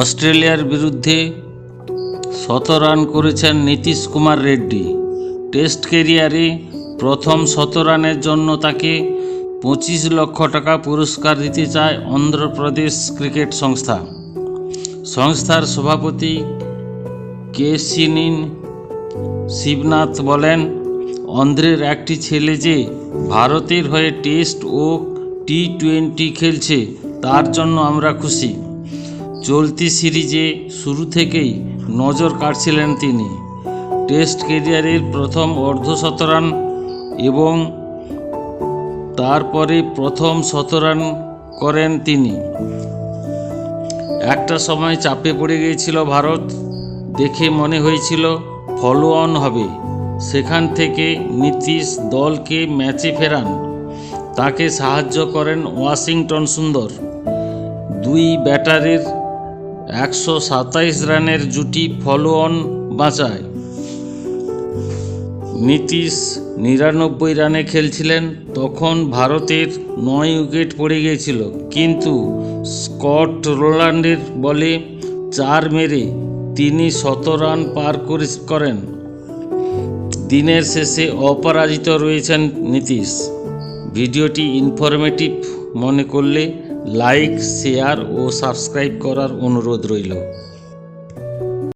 অস্ট্রেলিয়ার বিরুদ্ধে শত রান করেছেন নীতিশ কুমার রেড্ডি। টেস্ট কেরিয়ারে প্রথম শত রানের জন্য তাকে পঁচিশ লক্ষ টাকা পুরস্কার দিতে চায় অন্ধ্রপ্রদেশ ক্রিকেট সংস্থা। সংস্থার সভাপতি কে সিনিন শিবনাথ বলেন, অন্ধ্রের একটি ছেলে যে ভারতের হয়ে টেস্ট ও টি টোয়েন্টি খেলছে, তার জন্য আমরা খুশি। চলতি সিরিজে শুরু থেকেই নজর কাটছিলেন তিনি। টেস্ট কেরিয়ারের প্রথম অর্ধশতরান এবং তারপরে প্রথম শতরান করেন তিনি। একটা সময় চাপে পড়ে গিয়েছিল ভারত, দেখে মনে হয়েছিল ফলো অন হবে। সেখান থেকে নীতিশ দলকে ম্যাচে ফেরান। তাকে সাহায্য করেন ওয়াশিংটন সুন্দর। দুই ব্যাটারের একশো সাতাইশ রানের জুটি ফলো অন বাঁচায়। নীতিশ নিরানব্বই রানে খেলছিলেন, তখন ভারতের নয় উইকেট পড়ে গিয়েছিল। কিন্তু স্কট রোল্যান্ডের বলে চার মেরে তিনি শত রান পার করে করেন। দিনের শেষে অপরাজিত রয়েছেন নীতিশ। ভিডিওটি ইনফরমেটিভ মনে করলে লাইক শেয়ার ও সাবস্ক্রাইব করার অনুরোধ রইল।